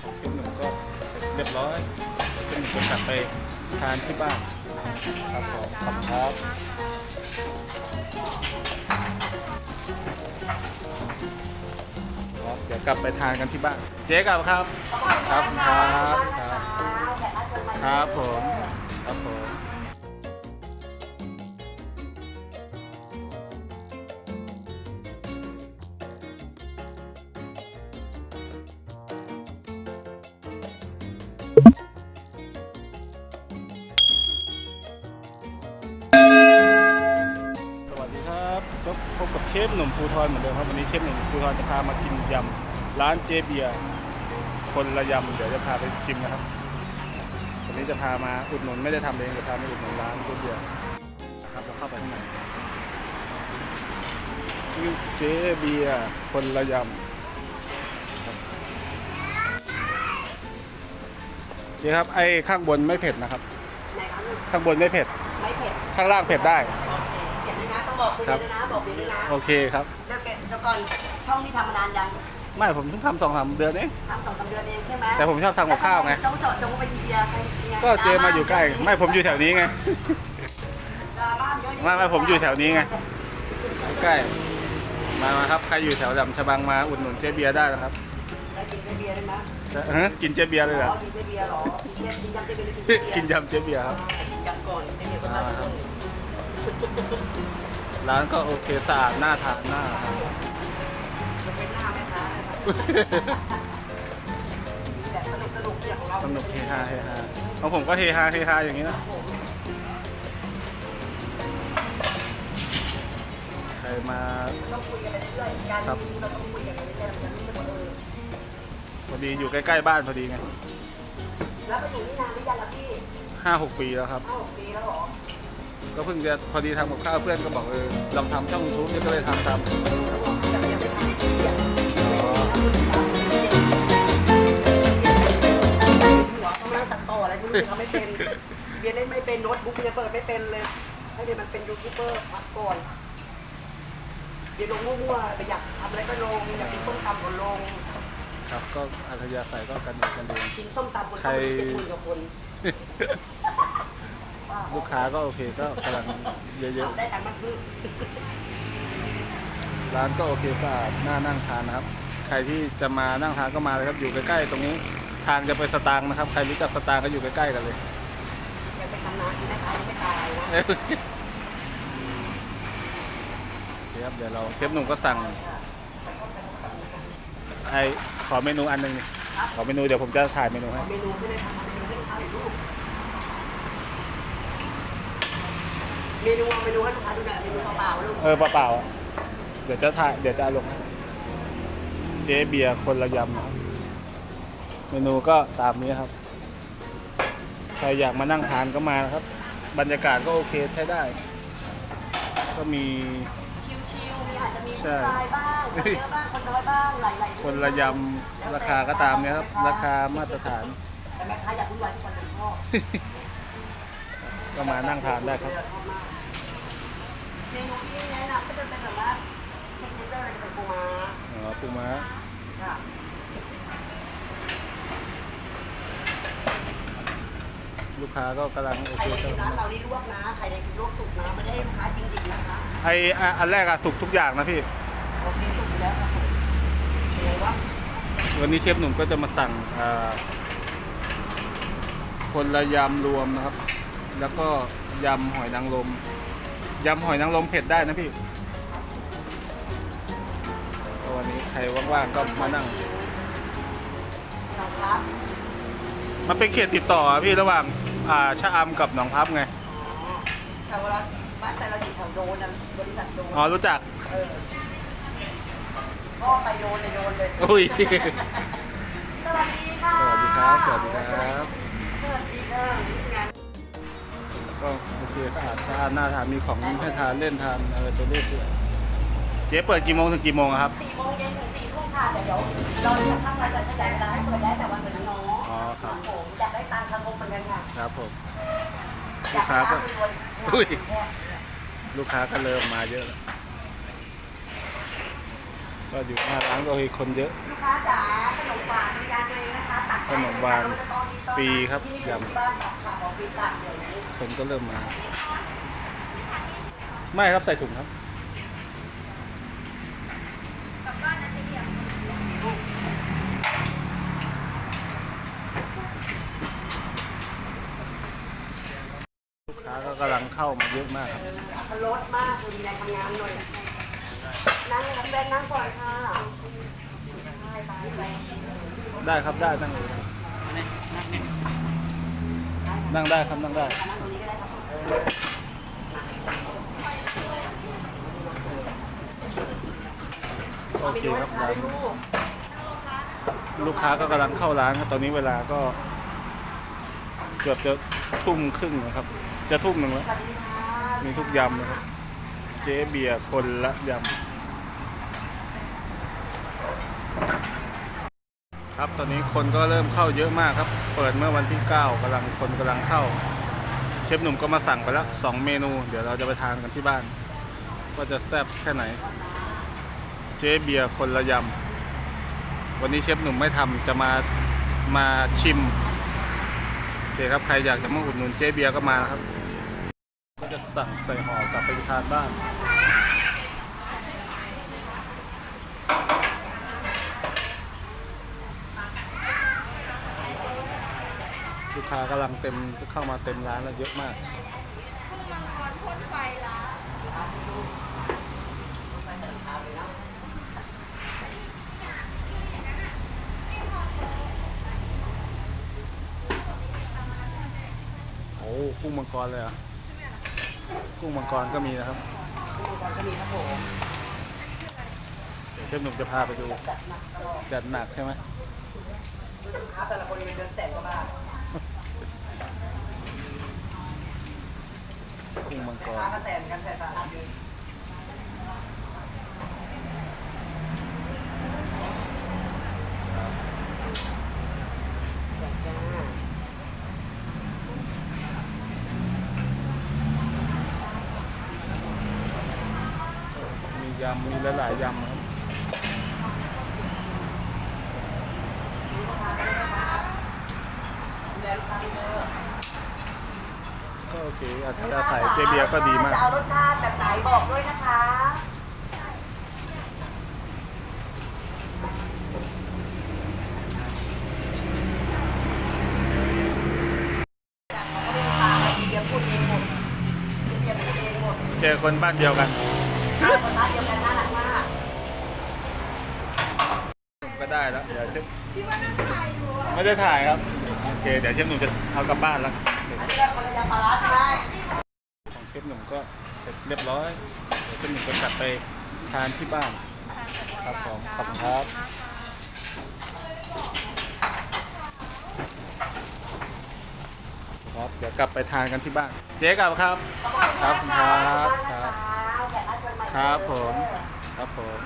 ของเชฟหนุ่มก็เสร็จเรียบร้อยเชฟหนุ่มจะกลับไปทานที่บ้านครับผมขอบคุณครับเดี๋ยวกลับไปทานกันที่บ้าน เจ๊กลับครับ ครับครับ ครับผม เชฟหนุ่มภูทรเหมือนเดิมครับวันนี้เชฟหนุ่มภูทรจะพามากินยำร้านเจเบียร์คนละยำเดี๋ยวจะพาไปชิมนะครับวันนี้จะพามาอุดหนุนไม่ได้ทำเองจะพามาอุดหนุนร้านเจเบียร์ครับเราเข้าไปข้างในชื่อเจเบียร์คนละยำครับเจ๊ครับไอ้ข้างบนไม่เผ็ดนะครับไหนคะลูกข้างบนไม่เผ็ด ไม่เผ็ด ข้างล่างเผ็ดได้ บอกคุณครับด้วยนะบอกคุณด้วยนะโอเคครับ แล้วแกเดี๋ยวก่อนช่องที่ทำมานานยังไม่ผมเพิ่งทำสองสามเดือนเองทำสองสามเดือนเองใช่ไหมแต่ผมชอบทำกับข้าวไงต้องเจาะจงไปเบียร์ใครนี่ยก็เจมาอยู่ใกล้ ไม่ผมอยู่แถวนี้ไงดราม่าเยอะไม่ไม่ผมอยู่แถวนี้ไงใกล้มามาครับใครอยู่แถวดำฉบังมาอุดหนุนเจ๊เบียร์ได้นะครับแล้วกินเจเบียร์ได้ไหมจะฮะกินเจ๊เบียร์เลยเหรอ๋ออกินเจเบียร์เหรอกินเจกินยำเจเบียร์หรือกินเจเบียร์กินยำเจ๊เบียร์ครับกินยำก่อนเจเบียร์ก็มาที่นู่น ร้านก็โอเคสะอาดน่าทานน่าทานยกเว้นหน้าแม่ค้านะครับแหละสนุกสนุกอย่างเราสนุกเฮฮาเฮฮาของผมก็เฮฮาเฮฮาอย่างนี้นะใครมาต้องคุยกันเรื่อยๆการครับเราต้องคุยกันเรื่อยๆมันจะรู้สึกว่าเออพอดีอยู่ใกล้ๆบ้านพอดีไงแล้วไปอยู่นี่นานหรือยังล่ะพี่ห้าหกปีแล้วครับห้าหกปีแล้วเหรอ ก็เพิ่งจะพอดีทำกับข้าวเพื่อนก็บอกเออลองทำช่องยูทูบก็เลยทำตามแต่ยังไม่ทำให้เกียรติหัวเขานั่งตัดต่ออะไรพวกนี้เขาไม่เป็นเบียร์เล่นไม่เป็นโน้ตบุ๊กเบียร์เปิดไม่เป็นเลย ให้เบียร์มันเป็นยูทูบเบอร์พักก่อนเบียร์ลงมั่วๆไปอยากทำอะไรก็ลงอยากกินส้มตำก็ลงครับก็อัธยาศัยก็กันเองกันเองกินส้มตำบนใครโต๊ะเจ็ดหมื่นกว่าคน ลูกค้าก็โอเคก็กำลังเยอะได้ตังค์มากขึ้นๆ ร้านก็โอเคสะอาดน่านั่งทานนะครับ ใครที่จะมานั่งทานก็มาเลยครับ อยู่ใกล้ๆตรงนี้ ทางจะไปสตางค์นะครับ ใครรู้จักสตางค์ก็อยู่ใกล้ๆกันเลยยังไปทำงานที่แม่ค้ายังไม่ตายนะโอเคครับเดี๋ยวเราเชฟหนุ่มก็สั่งไอขอเมนูอันหนึงนี่ขอเมนูเดี๋ยวผมจะถ่ายเมนูให้ เมนูใช่ไหมคะเมนูให้ลูกค้าหรือลูก เมนูเอาเมนูให้ลูกค้าดูหน่อยเมนูเปล่าๆลูกเออเปล่าๆอะเดี๋ยวจะถ่ายเดี๋ยวจะเอาลงให้เจ๊เบียร์คนละยำนะครับเมนูก็ตามนี้ครับ ใครอยากมานั่งทานก็มานะครับ บรรยากาศก็โอเคใช้ได้ ก็มี ชิวๆมีอาจจะมีใช่ผู้ชายบ้างคนเยอะบ้างคนน้อยบ้างหลายๆคนละยำราคาก็ตามเนี้ยครับ ราคามาตรฐาน แต่แม่ค้าอยากวุ่นวายทุกคนเลยชอบ ก็มานั่งทานได้ครับชอบมากเมนูที่แนะนำก็จะเป็นแบบว่าซิกเนเจอร์อะไรจะเป็นปูม้าอ๋อปูม้าค่ะลูกค้าก็กำลังโอใครเคในคร้ารับนเรานี่ลวกนะใครในลวกสุกนะไม่ได้ให้ลูกค้าจริงๆนะคะไออะอันแรกอะสุกทุกอย่างนะพี่ โอเคสุกอยู่แล้วครับผมเป็นไงวะวันนี้เชฟหนุ่มก็จะมาสั่งอ่าคนละยำรวมนะครับ แล้วก็ยำหอยนางรมยำหอยนางรมเผ็ดได้นะพี่ก็วันนี้ใครว่างๆก็มานั่งน้องครับมันเป็นเขตติดต่ออะพี่ระหว่างอ่าชะอำกับหนองพับไงแต่เวลาบ้านแต่เราอยู่แถวโดนนะบริษัทโดนอ๋อรู้จักเออพ่อไปโดนเลยโดนเลยอุ้ยสวัสดีค่ะสวัสดีครับสวัสดีครับสวัสดีค่ะงาน ก็โอเคสะอาดสะอาดน่าทานมีของให้ทานเล่นทานอะไรไปเรื่อยๆเจ๊เปิดกี่โมงถึงกี่โมงอะครับสี่โมงเย็นถึงสี่ทุ่มค่ะแต่เดี๋ยวเราจะทำงานจะขยายเวลาให้เปิดได้แต่วันเหมือนน้องอ๋อครับผมอยากได้ตังค์ทางงบเหมือนกันค่ะครับผมอยากลูกค้าก็ให้รวยอุ้ยลูกค้าก็เริ่มมาเยอะแล้วก็อยู่หน้าร้านก็มีคนเยอะ ลูกค้าจ๋าขนมหวานบริการตัวเองนะคะตัก ขนมหวานฟรีครับยำคนก็เริ่มมา ไม่ครับใส่ถุงครับลูกค้าก็กำลังเข้ามาเยอะมากครับอัพรสมากคือมีแรงทำงานหน่อยนั่งครับแบนนั่งก่อนค่ะไได้ครับได้นั่งเลยนั่งได้ครับนั่งได้โอเคครับร้านลูกค้าก็กำลังเข้าร้านครับตอนนี้เวลาก็ เกือบจะทุ่มครึ่งนะครับ จะทุ่มหนึ่งแล้วมีทุกยำนะครับ เจ๊เบียร์คนละยำ ครับตอนนี้คนก็เริ่มเข้าเยอะมากครับ เปิดเมื่อวันที่ 9กำลังคนกำลังเข้า เชฟหนุ่มก็มาสั่งไปแล้วสองเมนู เดี๋ยวเราจะไปทานกันที่บ้าน ว่าจะแซ่บแค่ไหน เจ๊เบียร์คนละยำ วันนี้เชฟหนุ่มไม่ทำจะมามาชิมโอเคครับใครอยากจะมาอุดหนุนเจ๊เบียร์ก็มานะครับ ก็จะสั่งใส่ห่อกลับไปทานบ้าน ลูกค้ากำลังเต็มจะเข้ามาเต็มร้านแล้วเยอะมากโอ้กุ้งมังกรเลยเหรอะกุ้งมังกรก็มีนะครับอุปกรณ์ก็มีครับผมเดี๋ยวเชฟหนุ่มจะพาไปดูจัดหนักใช่ไหมลูกค้าแต่ละคนมีเดือนแสนกว่าบาท กุ้งมังกลูกรค้าก็แสนกันแสนสาหัสเลยจัดจ้ามียำ มีหลายๆยำครับดูแลลูกค้าด้วยเด้อก็ โอเคอัตราใส่เจเบียร์ก็ดีมาก จะเอารสชาติแบบไหนบอกด้วยนะคะ เดี๋ยวพูดเองหมดเดี๋ยวพูดเองหมดเจอคนบ้านเดียวกันถ้าคนร้านเดียวกันน่ารักมากก็ได้แล้วเดี๋ยวเชฟไม่ได้ถ่ายครับ โอเค เดี๋ยวเชฟหนุ่มจะเอากลับบ้านแล้ว อันนี้ก็คนละยำปลาร้าใช่ไหมของเชฟหนุ่มก็เสร็จเรียบร้อยเดี๋ยวเชฟหนุ่มจะกลับไปทานที่บ้านครับผมขอบคุณครับครับเดี๋ยวกลับไปทานกันที่บ้านเจ๊กลับครับ ครับครับครับแบบน่าเชิญมาครับผมเด้อครับผม